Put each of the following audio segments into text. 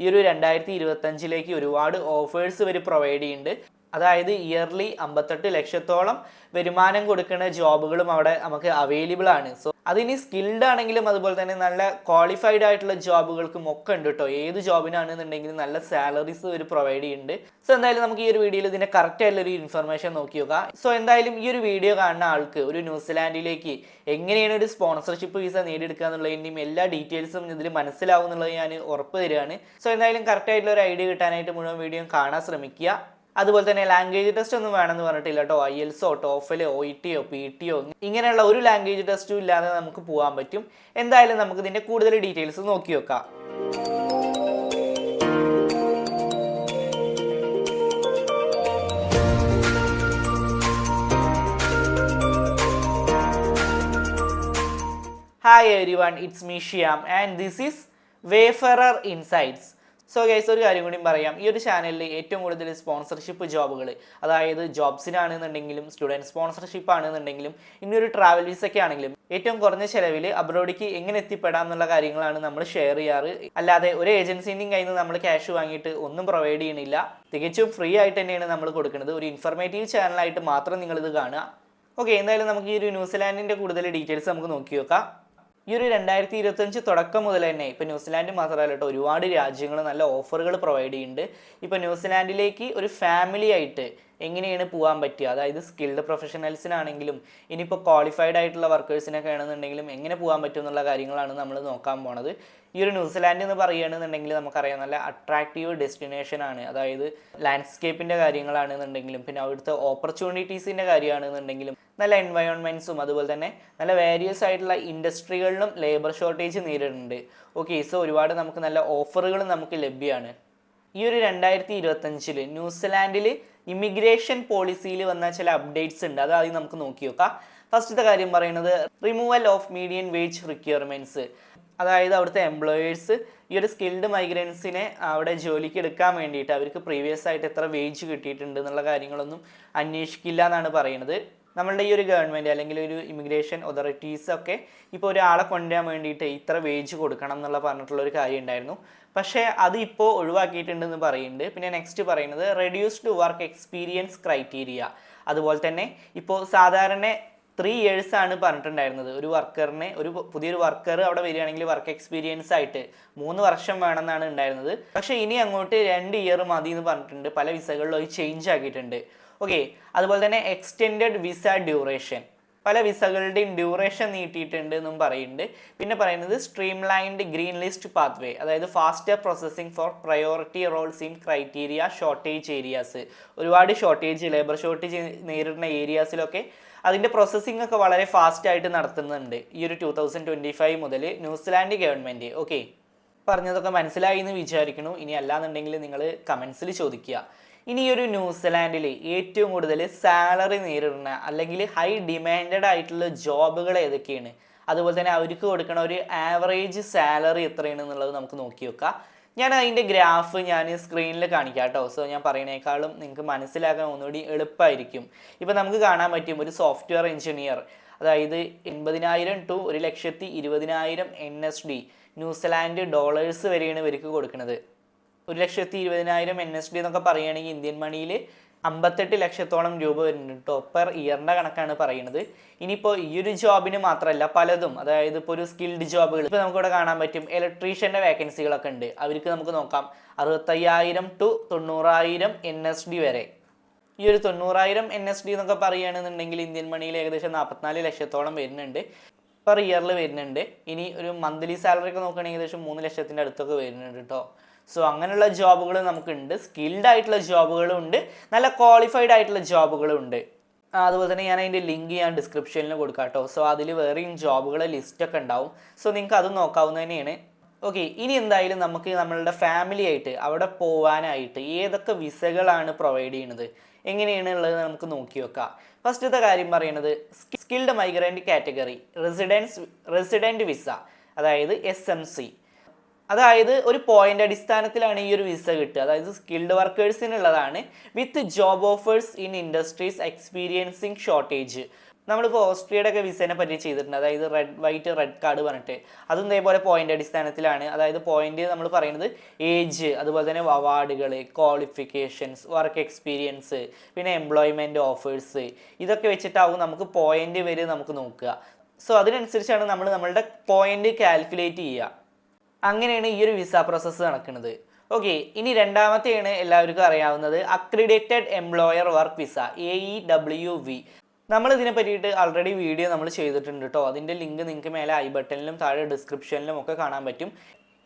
ഈ ഒരു രണ്ടായിരത്തി ഇരുപത്തഞ്ചിലേക്ക് ഒരുപാട് ഓഫേഴ്സ് ഇവർ പ്രൊവൈഡ് ചെയ്യുന്നുണ്ട്. അതായത് ഇയർലി അമ്പത്തെട്ട് ലക്ഷത്തോളം വരുമാനം കൊടുക്കുന്ന ജോബുകളും അവിടെ നമുക്ക് അവൈലബിൾ ആണ്. സോ അതിനി സ്കിൽഡ് ആണെങ്കിലും അതുപോലെ തന്നെ നല്ല ക്വാളിഫൈഡ് ആയിട്ടുള്ള ജോബുകൾക്കും ഒക്കെ ഉണ്ട് കേട്ടോ ഏത് ജോബിനാണെന്നുണ്ടെങ്കിലും നല്ല സാലറീസ് ഒരു പ്രൊവൈഡ് ചെയ്യുന്നുണ്ട്. സോ എന്തായാലും നമുക്ക് ഈ ഒരു വീഡിയോയിൽ ഇതിന്റെ കറക്റ്റ് ആയിട്ടുള്ള ഒരു ഇൻഫർമേഷൻ നോക്കി നോക്കാം. സോ എന്തായാലും ഈ ഒരു വീഡിയോ കാണുന്ന ആൾക്ക് ഒരു ന്യൂസിലാൻഡിലേക്ക് എങ്ങനെയാണ് ഒരു സ്പോൺസർഷിപ്പ് വിസ നേടിയെടുക്കുക എന്നുള്ളതിന്റെയും എല്ലാ ഡീറ്റെയിൽസും ഇതിൽ മനസ്സിലാവും എന്നുള്ളത് ഞാൻ ഉറപ്പ് തരികയാണ്. സോ എന്തായാലും കറക്റ്റ് ആയിട്ടുള്ള ഒരു ഐഡിയ കിട്ടാനായിട്ട് മുഴുവൻ വീഡിയോ കാണാൻ ശ്രമിക്കുക. അതുപോലെ തന്നെ ലാംഗ്വേജ് ടെസ്റ്റ് ഒന്നും വേണമെന്ന് പറഞ്ഞിട്ടില്ല കേട്ടോ. ഐ എൽസോ ടോഫലോ ഒ ടിയോ പി ടിയോ ഇങ്ങനെയുള്ള ഒരു ലാംഗ്വേജ് ടെസ്റ്റും ഇല്ലാതെ നമുക്ക് പോകാൻ പറ്റും. എന്തായാലും നമുക്ക് ഇതിന്റെ കൂടുതൽ ഡീറ്റെയിൽസ് നോക്കി വെക്കാം. Hi everyone it's me Shiyam and this is wayfarer insights so guys ഒരു കാര്യം കൂടി പറയാം. ഈ ഒരു ചാനലിൽ ഏറ്റവും കൂടുതൽ സ്പോൺസർഷിപ്പ് ജോബുകൾ അതായത് ജോബ്സിനാണെന്നുണ്ടെങ്കിലും സ്റ്റുഡന്റ് സ്പോൺസർഷിപ്പ് ആണെന്നുണ്ടെങ്കിലും ഇനി ഒരു ട്രാവൽ വിസയ്ക്ക് ആണെങ്കിലും ഏറ്റവും കുറഞ്ഞ ചിലവിൽ അബ്രോഡിക്ക് എങ്ങനെ എത്തിപ്പെടാം എന്നുള്ള കാര്യങ്ങളാണ് നമ്മൾ ഷെയർ ചെയ്യാറ്. അല്ലാതെ ഒരു ഏജൻസിന്റെയും കയ്യിൽ നിന്ന് നമ്മൾ ക്യാഷ് വാങ്ങിയിട്ട് ഒന്നും പ്രൊവൈഡ് ചെയ്യണില്ല. തികച്ചും ഫ്രീ ആയിട്ട് തന്നെയാണ് നമ്മൾ കൊടുക്കുന്നത്. ഒരു ഇൻഫർമേറ്റീവ് ചാനലായിട്ട് മാത്രം നിങ്ങളിത് കാണുക. ഓക്കെ എന്തായാലും നമുക്ക് ഈ ഒരു ന്യൂസിലാൻഡിന്റെ കൂടുതൽ ഡീറ്റെയിൽസ് നമുക്ക് നോക്കി നോക്കാം. ഈ ഒരു രണ്ടായിരത്തി ഇരുപത്തഞ്ച് തുടക്കം മുതൽ തന്നെ ഇപ്പോൾ ന്യൂസിലാൻഡ് മാത്രമല്ല കേട്ടോ ഒരുപാട് രാജ്യങ്ങൾ നല്ല ഓഫറുകൾ പ്രൊവൈഡ് ചെയ്യുന്നുണ്ട്. ഇപ്പോൾ ന്യൂസിലാൻഡിലേക്ക് ഒരു ഫാമിലി ആയിട്ട് എങ്ങനെയാണ് പോകാൻ പറ്റുക? അതായത് സ്കിൽഡ് പ്രൊഫഷണൽസിനാണെങ്കിലും ഇനിയിപ്പോൾ ക്വാളിഫൈഡ് ആയിട്ടുള്ള വർക്കേഴ്സിനൊക്കെ ആണെന്നുണ്ടെങ്കിലും എങ്ങനെ പോകാൻ പറ്റും എന്നുള്ള കാര്യങ്ങളാണ് നമ്മൾ നോക്കാൻ പോണത്. ഈ ഒരു ന്യൂസിലാൻഡ് എന്ന് പറയുകയാണെന്നുണ്ടെങ്കിൽ നമുക്കറിയാം നല്ല അട്രാക്റ്റീവ് ഡെസ്റ്റിനേഷൻ ആണ്. അതായത് ലാൻഡ്സ്കേപ്പിന്റെ കാര്യങ്ങളാണെന്നുണ്ടെങ്കിലും പിന്നെ അവിടുത്തെ ഓപ്പർച്യൂണിറ്റീസിന്റെ കാര്യമാണെന്നുണ്ടെങ്കിലും നല്ല എൻവയോൺമെന്റ്സും അതുപോലെ തന്നെ നല്ല വേരിയസ് ആയിട്ടുള്ള ഇൻഡസ്ട്രികളിലും ലേബർ ഷോർട്ടേജ് നേരിടുന്നുണ്ട്. ഓക്കെ സോ ഒരുപാട് നമുക്ക് നല്ല ഓഫറുകൾ നമുക്ക് ലഭ്യമാണ്. ഈ ഒരു രണ്ടായിരത്തി ഇരുപത്തഞ്ചിൽ ന്യൂസിലാൻഡിൽ ഇമിഗ്രേഷൻ പോളിസിയിൽ വന്ന ചില അപ്ഡേറ്റ്സ് ഉണ്ട്. അത് ആദ്യം നമുക്ക് നോക്കി നോക്കാം. ഫസ്റ്റത്തെ കാര്യം പറയുന്നത് removal of median wage requirements അതായത് അവിടുത്തെ എംപ്ലോയേഴ്സ് ഈ ഒരു സ്കിൽഡ് മൈഗ്രൻസിനെ അവിടെ ജോലിക്ക് എടുക്കാൻ വേണ്ടിയിട്ട് അവർക്ക് പ്രീവിയസ് ആയിട്ട് എത്ര വേജ് കിട്ടിയിട്ടുണ്ട് എന്നുള്ള കാര്യങ്ങളൊന്നും അന്വേഷിക്കില്ല എന്നാണ് പറയുന്നത്. നമ്മളുടെ ഈ ഒരു ഗവൺമെന്റ് അല്ലെങ്കിൽ ഒരു ഇമിഗ്രേഷൻ അതോറിറ്റീസ് ഒക്കെ ഇപ്പോൾ ഒരാളെ കൊണ്ടുവരാൻ വേണ്ടിയിട്ട് ഇത്ര വേജ് കൊടുക്കണം എന്നുള്ള പറഞ്ഞിട്ടുള്ള ഒരു കാര്യം ഉണ്ടായിരുന്നു. പക്ഷേ അത് ഇപ്പോൾ ഒഴിവാക്കിയിട്ടുണ്ടെന്ന് പറയുന്നുണ്ട്. പിന്നെ നെക്സ്റ്റ് പറയുന്നത് റെഡ്യൂസ്ഡ് വർക്ക് എക്സ്പീരിയൻസ് ക്രൈറ്റീരിയ അതുപോലെ തന്നെ ഇപ്പോൾ സാധാരണ ത്രീ ഇയേഴ്സ് ആണ് പറഞ്ഞിട്ടുണ്ടായിരുന്നത്. ഒരു വർക്കറിനെ ഒരു പുതിയൊരു വർക്കർ അവിടെ വരികയാണെങ്കിൽ വർക്ക് എക്സ്പീരിയൻസ് ആയിട്ട് മൂന്ന് വർഷം വേണമെന്നാണ് ഉണ്ടായിരുന്നത്. പക്ഷേ ഇനി അങ്ങോട്ട് രണ്ട് ഇയർ മതി എന്ന് പറഞ്ഞിട്ടുണ്ട്. പല വിസകളിലും ചേഞ്ച് ആക്കിയിട്ടുണ്ട്. ഓക്കെ അതുപോലെ തന്നെ എക്സ്റ്റെൻഡ് വിസ ഡ്യൂറേഷൻ പല വിസകളുടെയും ഡ്യൂറേഷൻ നീട്ടിയിട്ടുണ്ട് എന്നും പറയുന്നുണ്ട്. പിന്നെ പറയുന്നത് streamlined green list pathway അതായത് faster processing for priority roles in criteria shortage areas ഒരുപാട് ഷോർട്ടേജ് ലേബർ ഷോർട്ടേജ് നേരിടുന്ന ഏരിയാസിലൊക്കെ അതിന്റെ പ്രോസസ്സിംഗ് ഒക്കെ വളരെ ഫാസ്റ്റ് ആയിട്ട് നടത്തുന്നുണ്ട്. ഈ ഒരു ടൂ തൗസൻഡ് ട്വന്റി ഫൈവ് മുതൽ ന്യൂസിലാൻഡ് ഗവൺമെന്റ്. ഓക്കെ പറഞ്ഞതൊക്കെ മനസ്സിലായി എന്ന് വിചാരിക്കണു ഇനി അല്ലാന്നുണ്ടെങ്കിൽ നിങ്ങൾ കമൻസിൽ ചോദിക്കുക. ഇനി ഈ ഒരു ന്യൂസിലാൻഡിൽ ഏറ്റവും കൂടുതൽ സാലറി നേരിടുന്ന അല്ലെങ്കിൽ ഹൈ ഡിമാൻഡഡ് ആയിട്ടുള്ള ജോബുകൾ ഏതൊക്കെയാണ്? അതുപോലെ തന്നെ അവർക്ക് കൊടുക്കുന്ന ഒരു ആവറേജ് സാലറി എത്രയാണ് എന്നുള്ളത് നമുക്ക് നോക്കി വെക്കാം. ഞാൻ അതിന്റെ ഗ്രാഫ് ഞാൻ സ്ക്രീനിൽ കാണിക്കാം കേട്ടോ. സോ ഞാൻ പറയുന്നേക്കാളും നിങ്ങൾക്ക് മനസ്സിലാക്കാൻ ഒന്നുകൂടി എളുപ്പമായിരിക്കും. ഇപ്പം നമുക്ക് കാണാൻ പറ്റും ഒരു സോഫ്റ്റ്വെയർ എഞ്ചിനീയർ അതായത് എൺപതിനായിരം ടു ഒരു ലക്ഷത്തി ഇരുപതിനായിരം N S D New Zealand dollars വരെയാണ് ഇവർക്ക് കൊടുക്കുന്നത് ഒരു ലക്ഷത്തി ഇരുപതിനായിരം എൻ എസ് ഡി എന്നൊക്കെ പറയുകയാണെങ്കിൽ ഇന്ത്യൻ മണിയിൽ അമ്പത്തെട്ട് ലക്ഷത്തോളം രൂപ വരുന്നുണ്ട് കേട്ടോ പെർ ഇയറിന്റെ കണക്കാണ് പറയുന്നത്. ഇനിയിപ്പോൾ ഈ ഒരു ജോബിന് മാത്രമല്ല പലതും. അതായത് ഇപ്പോൾ ഒരു സ്കിൽഡ് ജോബുകൾ ഇപ്പോൾ നമുക്കിവിടെ കാണാൻ പറ്റും ഇലക്ട്രീഷ്യന്റെ വേക്കൻസികളൊക്കെ ഉണ്ട്. അവർക്ക് നമുക്ക് നോക്കാം. അറുപത്തയ്യായിരം ടു തൊണ്ണൂറായിരം എൻ എസ് ഡി വരെ. ഈ ഒരു തൊണ്ണൂറായിരം എൻ എസ് ഡി എന്നൊക്കെ പറയുകയാണെന്നുണ്ടെങ്കിൽ ഇന്ത്യൻ മണിയിൽ ഏകദേശം നാൽപ്പത്തിനാല് ലക്ഷത്തോളം വരുന്നുണ്ട് പെർ ഇയറിൽ വരുന്നുണ്ട്. ഇനി ഒരു മന്ത്ലി സാലറി ഒക്കെ നോക്കുകയാണെങ്കിൽ ഏകദേശം മൂന്ന് ലക്ഷത്തിന്റെ അടുത്തൊക്കെ വരുന്നുണ്ട് കേട്ടോ സോ അങ്ങനെയുള്ള ജോബുകൾ നമുക്കുണ്ട്. സ്കിൽഡ് ആയിട്ടുള്ള ജോബുകളും ഉണ്ട്. നല്ല ക്വാളിഫൈഡ് ആയിട്ടുള്ള ജോബുകളും ഉണ്ട്. അതുപോലെ തന്നെ ഞാൻ അതിന്റെ ലിങ്ക് ഞാൻ ഡിസ്ക്രിപ്ഷനിൽ കൊടുക്കാം കേട്ടോ. സോ അതിൽ വേറെയും ജോബുകളെ ലിസ്റ്റൊക്കെ ഉണ്ടാവും. സോ നിങ്ങൾക്ക് അത് നോക്കാവുന്ന തന്നെയാണ്. ഓക്കെ ഇനി എന്തായാലും നമുക്ക് നമ്മളുടെ ഫാമിലി ആയിട്ട് അവിടെ പോവാനായിട്ട് ഏതൊക്കെ വിസകളാണ് പ്രൊവൈഡ് ചെയ്യുന്നത്? എങ്ങനെയാണ് ഉള്ളത് നമുക്ക് നോക്കി വെക്കാം. ഫസ്റ്റത്തെ കാര്യം പറയുന്നത് skilled migrant category residence resident visa അതായത് എസ് എം സി അതായത് ഒരു പോയിന്റ് അടിസ്ഥാനത്തിലാണ് ഈ ഒരു വിസ കിട്ടുക. അതായത് skilled വർക്കേഴ്സിനുള്ളതാണ് with job offers in industries experiencing shortage നമ്മളിപ്പോൾ ഓസ്ട്രിയയുടെ ഒക്കെ വിസേനെ പറ്റി ചെയ്തിട്ടുണ്ട്. അതായത് റെഡ് വൈറ്റ് റെഡ് കാർഡ് പറഞ്ഞിട്ട്. അതും ഇതേപോലെ പോയിന്റ് അടിസ്ഥാനത്തിലാണ്. അതായത് പോയിന്റ് നമ്മൾ പറയുന്നത് ഏജ് അതുപോലെ തന്നെ അവാർഡുകൾ ക്വാളിഫിക്കേഷൻസ് വർക്ക് എക്സ്പീരിയൻസ് പിന്നെ എംപ്ലോയ്മെന്റ് ഓഫേഴ്സ് ഇതൊക്കെ വെച്ചിട്ടാവും നമുക്ക് പോയിന്റ് വരെ നമുക്ക് നോക്കുക. സോ അതിനനുസരിച്ചാണ് നമ്മൾ നമ്മളുടെ പോയിന്റ് കാൽക്കുലേറ്റ് ചെയ്യുക. അങ്ങനെയാണ് ഈ ഒരു വിസ പ്രോസസ്സ് നടക്കുന്നത്. ഓക്കെ ഇനി രണ്ടാമത്തെയാണ് എല്ലാവർക്കും അറിയാവുന്നത് accredited employer work visa A E W V നമ്മൾ ഇതിനെ പറ്റിയിട്ട് ആൾറെഡി വീഡിയോ നമ്മൾ ചെയ്തിട്ടുണ്ട് കേട്ടോ അതിന്റെ ലിങ്ക് നിങ്ങൾക്ക് മേലെ ഐ ബട്ടണിലും താഴെ ഡിസ്ക്രിപ്ഷനിലും ഒക്കെ കാണാൻ പറ്റും.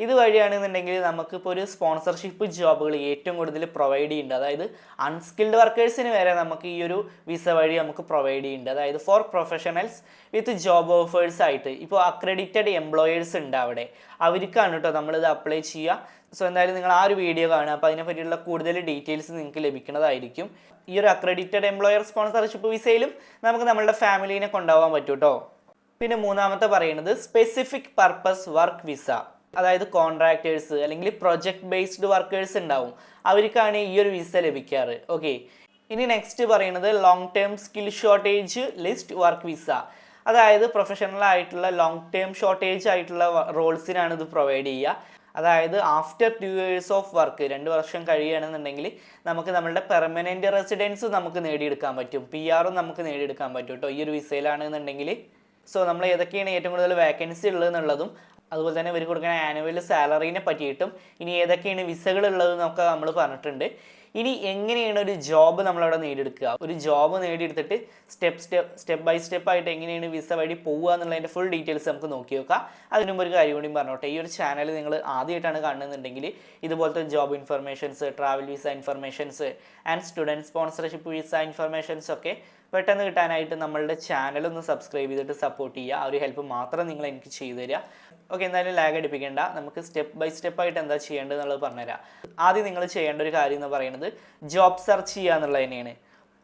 ഇത് വഴിയാണെന്നുണ്ടെങ്കിൽ നമുക്കിപ്പോൾ ഒരു സ്പോൺസർഷിപ്പ് ജോബുകൾ ഏറ്റവും കൂടുതൽ പ്രൊവൈഡ് ചെയ്യുന്നുണ്ട്. അതായത് അൺസ്കിൽഡ് വർക്കേഴ്സിന് വരെ നമുക്ക് ഈ ഒരു വിസ വഴി നമുക്ക് പ്രൊവൈഡ് ചെയ്യുന്നുണ്ട്. അതായത് for professionals with job offers ആയിട്ട്. ഇപ്പോൾ അക്രഡിറ്റഡ് എംപ്ലോയേഴ്സ് ഉണ്ട് അവിടെ. അവർക്കാണ് കേട്ടോ നമ്മളിത് അപ്ലൈ ചെയ്യുക. സോ എന്തായാലും നിങ്ങൾ ആ ഒരു വീഡിയോ കാണുക. അപ്പോൾ അതിനെ പറ്റിയുള്ള കൂടുതൽ ഡീറ്റെയിൽസ് നിങ്ങൾക്ക് ലഭിക്കുന്നതായിരിക്കും. ഈ ഒരു അക്രഡിറ്റഡ് എംപ്ലോയർ സ്പോൺസർഷിപ്പ് വിസയിലും നമുക്ക് നമ്മളുടെ ഫാമിലീനെ കൊണ്ടുപോകാൻ പറ്റും കേട്ടോ പിന്നെ മൂന്നാമത്തെ പറയുന്നത് സ്പെസിഫിക് പർപ്പസ് വർക്ക് വിസ അതായത് കോൺട്രാക്ടേഴ്സ് അല്ലെങ്കിൽ പ്രൊജക്ട് ബേസ്ഡ് വർക്കേഴ്സ് ഉണ്ടാവും. അവർക്കാണ് ഈ ഒരു വിസ ലഭിക്കാറ്. ഓക്കെ ഇനി നെക്സ്റ്റ് പറയുന്നത് long term skill shortage list work visa അതായത് പ്രൊഫഷണൽ ആയിട്ടുള്ള ലോങ് ടേം ഷോർട്ടേജ് ആയിട്ടുള്ള റോൾസിനാണ് ഇത് പ്രൊവൈഡ് ചെയ്യുക. അതായത് after two years of work രണ്ട് വർഷം കഴിയുകയാണെന്നുണ്ടെങ്കിൽ നമുക്ക് നമ്മളുടെ പെർമനന്റ് റെസിഡൻസ് നമുക്ക് നേടിയെടുക്കാൻ പറ്റും. പി ആറും നമുക്ക് നേടിയെടുക്കാൻ പറ്റും കേട്ടോ ഈ ഒരു വിസയിലാണെന്നുണ്ടെങ്കിൽ സോ നമ്മൾ ഏതൊക്കെയാണ് ഏറ്റവും കൂടുതൽ വേക്കൻസി ഉള്ളതെന്നുള്ളതും അതുപോലെ തന്നെ ഇവർ കൊടുക്കുന്ന ആനുവൽ സാലറീനെ പറ്റിയിട്ടും ഇനി ഏതൊക്കെയാണ് വിസകൾ ഉള്ളത് എന്നൊക്കെ നമ്മൾ പറഞ്ഞിട്ടുണ്ട്. ഇനി എങ്ങനെയാണ് ഒരു ജോബ് നമ്മളവിടെ നേടിയെടുക്കുക? ഒരു job നേടിയെടുത്തിട്ട് step step step by step ആയിട്ട് എങ്ങനെയാണ് വിസ വഴി പോവുക എന്നുള്ളതിന്റെ ഫുൾ ഡീറ്റെയിൽസ് നമുക്ക് നോക്കി നോക്കാം അതിനു മുമ്പ് ഒരു കാര്യം കൂടി പറഞ്ഞോട്ടെ. ഈ ഒരു ചാനൽ നിങ്ങൾ ആദ്യമായിട്ടാണ് കാണുന്നുണ്ടെങ്കിൽ ഇതുപോലത്തെ job informations travel visa informations and student sponsorship visa informations ഒക്കെ പെട്ടെന്ന് കിട്ടാനായിട്ട് നമ്മളുടെ ചാനൽ ഒന്ന് സബ്സ്ക്രൈബ് ചെയ്തിട്ട് സപ്പോർട്ട് ചെയ്യുക. ആ ഒരു ഹെൽപ്പ് മാത്രം നിങ്ങൾ എനിക്ക് ചെയ്തു തരിക ഓക്കെ എന്തായാലും ലാഗ് അടിപ്പിക്കേണ്ട. നമുക്ക് സ്റ്റെപ്പ് ബൈ സ്റ്റെപ്പ് ആയിട്ട് എന്താ ചെയ്യേണ്ടത് എന്നുള്ളത് പറഞ്ഞുതരാം. ആദ്യം നിങ്ങൾ ചെയ്യേണ്ട ഒരു കാര്യം എന്ന് പറയുന്നത് ജോബ് സെർച്ച് ചെയ്യുക എന്നുള്ളത് തന്നെയാണ്.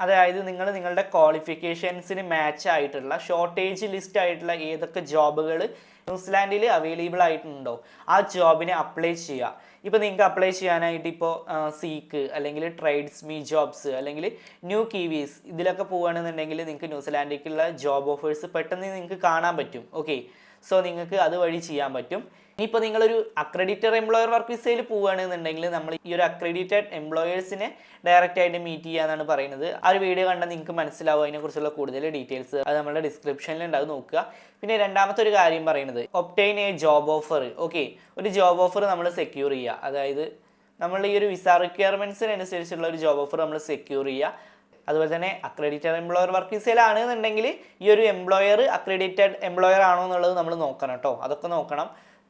അതായത് നിങ്ങൾ നിങ്ങളുടെ ക്വാളിഫിക്കേഷൻസിന് മാച്ച് ആയിട്ടുള്ള ഷോർട്ടേജ് ലിസ്റ്റ് ആയിട്ടുള്ള ഏതൊക്കെ ജോബുകൾ ന്യൂസിലാൻഡിൽ അവൈലബിൾ ആയിട്ടുണ്ടോ? ആ ജോബിനെ അപ്ലൈ ചെയ്യുക. ഇപ്പോൾ നിങ്ങൾക്ക് അപ്ലൈ ചെയ്യാനായിട്ട് ഇപ്പോൾ സീക്ക് അല്ലെങ്കിൽ ട്രേഡ്സ് മീ ജോബ്സ് അല്ലെങ്കിൽ ന്യൂ കീവീസ് ഇതിലൊക്കെ പോവുകയാണെന്നുണ്ടെങ്കിൽ നിങ്ങൾക്ക് ന്യൂസിലാൻഡിലേക്കുള്ള ജോബ് ഓഫേഴ്സ് പെട്ടെന്ന് നിങ്ങൾക്ക് കാണാൻ പറ്റും. ഓക്കെ സോ നിങ്ങൾക്ക് അതുവഴി ചെയ്യാൻ പറ്റും. ഇനിയിപ്പോൾ നിങ്ങളൊരു അക്രഡിറ്റഡ് എംപ്ലോയർ വർക്ക് വിസയിൽ പോവുകയാണെന്നുണ്ടെങ്കിൽ നമ്മൾ ഈ ഒരു അക്രഡിറ്റഡ് എംപ്ലോയേഴ്സിനെ ഡയറക്റ്റ് ആയിട്ട് മീറ്റ് ചെയ്യാന്നാണ് പറയുന്നത്. ആ ഒരു വീഡിയോ കണ്ടാൽ നിങ്ങൾക്ക് മനസ്സിലാവും അതിനെക്കുറിച്ചുള്ള കൂടുതൽ ഡീറ്റെയിൽസ് അത് നമ്മുടെ ഡിസ്ക്രിപ്ഷനിൽ ഉണ്ടാവും നോക്കുക. പിന്നെ രണ്ടാമത്തെ ഒരു കാര്യം പറയുന്നത്. Obtain a job offer okay ഒരു ജോബ് ഓഫർ നമ്മൾ സെക്യൂർ ചെയ്യുക. അതായത് നമ്മൾ ഈ ഒരു വിസ റിക്വയർമെന്റ്സിനനുസരിച്ചുള്ള ഒരു ജോബ് ഓഫർ നമ്മൾ സെക്യൂർ ചെയ്യുക. അതുപോലെ തന്നെ അക്രഡിറ്റഡ് എംപ്ലോയർ വർക്ക് വിസയിലാണ് എന്നുണ്ടെങ്കിൽ ഈ ഒരു എംപ്ലോയർ അക്രഡിറ്റഡ് എംപ്ലോയർ ആണോ എന്നുള്ളത് നമ്മൾ നോക്കണം കേട്ടോ. അതൊക്കെ നോക്കണം.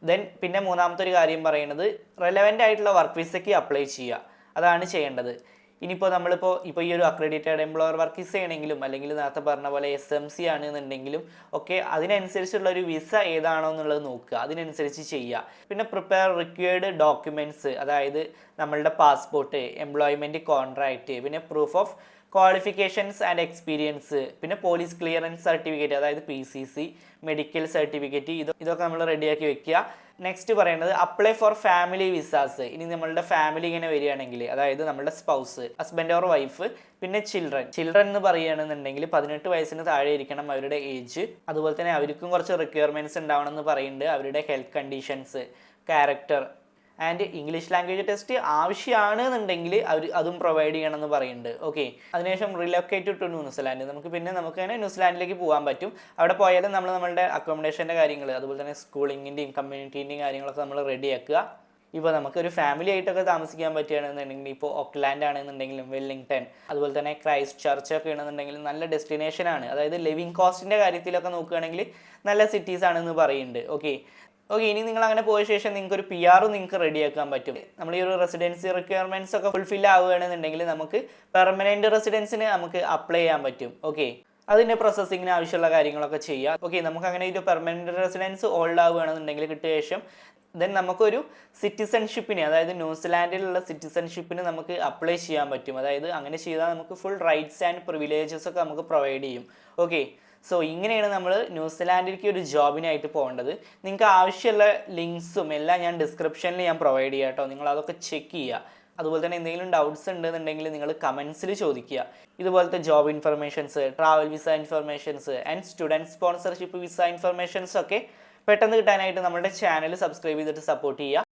ദെൻ പിന്നെ മൂന്നാമത്തെ ഒരു കാര്യം പറയുന്നത് റെലവന്റ് ആയിട്ടുള്ള വർക്ക് വിസയ്ക്ക് അപ്ലൈ ചെയ്യുക. അതാണ് ചെയ്യേണ്ടത്. ഇനിയിപ്പോൾ നമ്മളിപ്പോൾ ഇപ്പോൾ ഈ ഒരു അക്രഡിറ്റഡ് എംപ്ലോയർ വർക്ക് വിസ ആണെങ്കിലും അല്ലെങ്കിൽ നേരത്തെ പറഞ്ഞ പോലെ എസ് എം സി ആണെന്നുണ്ടെങ്കിലും ഒക്കെ അതിനനുസരിച്ചുള്ള ഒരു വിസ ഏതാണോ എന്നുള്ളത് നോക്കുക. അതിനനുസരിച്ച് ചെയ്യുക. പിന്നെ പ്രിപ്പയർ റിക്വയർഡ് ഡോക്യുമെന്റ്സ് അതായത് നമ്മളുടെ പാസ്പോർട്ട് എംപ്ലോയ്മെന്റ് കോൺട്രാക്റ്റ് പിന്നെ proof of qualifications and experience പിന്നെ പോലീസ് ക്ലിയറൻസ് സർട്ടിഫിക്കറ്റ് അതായത് P C C medical certificate ഇത് ഇതൊക്കെ നമ്മൾ റെഡിയാക്കി വെക്കുക. നെക്സ്റ്റ് പറയുന്നത് അപ്ലൈ ഫോർ ഫാമിലി വിസാസ് ഇനി നമ്മളുടെ ഫാമിലി ഇങ്ങനെ വരികയാണെങ്കിൽ അതായത് നമ്മുടെ സ്പൗസ് ഹസ്ബൻഡ് ഓർ വൈഫ് പിന്നെ ചിൽഡ്രൻ ചിൽഡ്രൻ എന്ന് പറയുകയാണെന്നുണ്ടെങ്കിൽ പതിനെട്ട് വയസ്സിന് താഴെ ഇരിക്കണം അവരുടെ ഏജ് അതുപോലെ തന്നെ അവർക്കും കുറച്ച് റിക്വയർമെന്റ്സ് ഉണ്ടാവണം എന്ന് പറയുന്നുണ്ട് അവരുടെ health conditions character and English language test ആവശ്യമാണ് എന്നുണ്ടെങ്കിൽ അവർ അതും പ്രൊവൈഡ് ചെയ്യണമെന്ന് പറയുന്നുണ്ട്. ഓക്കെ അതിനുശേഷം റിലൊക്കേറ്റ് ടു ന്യൂസിലാൻഡ് നമുക്ക് പിന്നെ നമുക്ക് തന്നെ ന്യൂസിലാൻഡിലേക്ക് പോകാൻ പറ്റും. അവിടെ പോയാലും നമ്മൾ നമ്മളുടെ അക്കോമഡേഷന്റെ കാര്യങ്ങൾ അതുപോലെ തന്നെ സ്കൂളിങ്ങിന്റെയും കമ്മ്യൂണിറ്റീന്റെയും കാര്യങ്ങളൊക്കെ നമ്മൾ റെഡി റെഡിയാക്കുക ഇപ്പോൾ നമുക്കൊരു ഫാമിലി ആയിട്ടൊക്കെ താമസിക്കാൻ പറ്റുകയാണെന്നുണ്ടെങ്കിൽ ഇപ്പോൾ ഒക്ലാൻഡ് ആണെന്നുണ്ടെങ്കിലും വെല്ലിംഗ്ടൺ അതുപോലെ തന്നെ ക്രൈസ്റ്റ് ചർച്ച് ഒക്കെ ആണെന്നുണ്ടെങ്കിലും നല്ല ഡെസ്റ്റിനേഷൻ ആണ്. അതായത് ലിവിങ് കോസ്റ്റിന്റെ കാര്യത്തിലൊക്കെ നോക്കുകയാണെങ്കിൽ നല്ല സിറ്റീസ് ആണെന്ന് പറയുന്നുണ്ട്. ഓക്കെ ഓക്കെ ഇനി നിങ്ങൾ അങ്ങനെ പോയ ശേഷം നിങ്ങൾക്ക് ഒരു പി ആർ നിങ്ങൾക്ക് റെഡിയാക്കാൻ പറ്റും. നമ്മൾ ഈ ഒരു റെസിഡൻസി റിക്വയർമെന്റ്സ് ഒക്കെ ഫുൾഫിൽ ആവുകയാണെന്നുണ്ടെങ്കിൽ നമുക്ക് പെർമനന്റ് റെസിഡൻസിന് നമുക്ക് അപ്ലൈ ചെയ്യാൻ പറ്റും. ഓക്കെ അതിന്റെ പ്രോസസ്സിങ്ങിന് ആവശ്യമുള്ള കാര്യങ്ങളൊക്കെ ചെയ്യാം. ഓക്കെ നമുക്ക് അങ്ങനെ ഒരു പെർമനന്റ് റെസിഡൻസ് ഓൾഡ് ആവുകയാണെന്നുണ്ടെങ്കിൽ കിട്ടിയ ശേഷം ദെൻ നമുക്കൊരു സിറ്റിസൺഷിപ്പിന് അതായത് ന്യൂസിലാൻഡിലുള്ള സിറ്റിസൺഷിപ്പിന് നമുക്ക് അപ്ലൈ ചെയ്യാൻ പറ്റും. അതായത് അങ്ങനെ ചെയ്താൽ നമുക്ക് ഫുൾ റൈറ്റ്സ് ആൻഡ് പ്രിവിലേജസ് ഒക്കെ നമുക്ക് പ്രൊവൈഡ് ചെയ്യും. ഓക്കെ സോ ഇങ്ങനെയാണ് നമ്മൾ ന്യൂസിലാൻഡിലേക്ക് ഒരു ജോബിനായിട്ട് പോകേണ്ടത്. നിങ്ങൾക്ക് ആവശ്യമുള്ള ലിങ്ക്സും എല്ലാം ഞാൻ ഡിസ്ക്രിപ്ഷനിൽ ഞാൻ പ്രൊവൈഡ് ചെയ്യാം കേട്ടോ. നിങ്ങൾ അതൊക്കെ ചെക്ക് ചെയ്യുക. അതുപോലെ തന്നെ എന്തെങ്കിലും ഡൗട്ട്സ് ഉണ്ടെന്നുണ്ടെങ്കിൽ നിങ്ങൾ കമൻസിൽ ചോദിക്കുക. ഇതുപോലത്തെ job informations travel visa informations and student sponsorship visa informations ഒക്കെ പെട്ടെന്ന് കിട്ടാനായിട്ട് നമ്മുടെ ചാനൽ സബ്സ്ക്രൈബ് ചെയ്തിട്ട് സപ്പോർട്ട് ചെയ്യുക.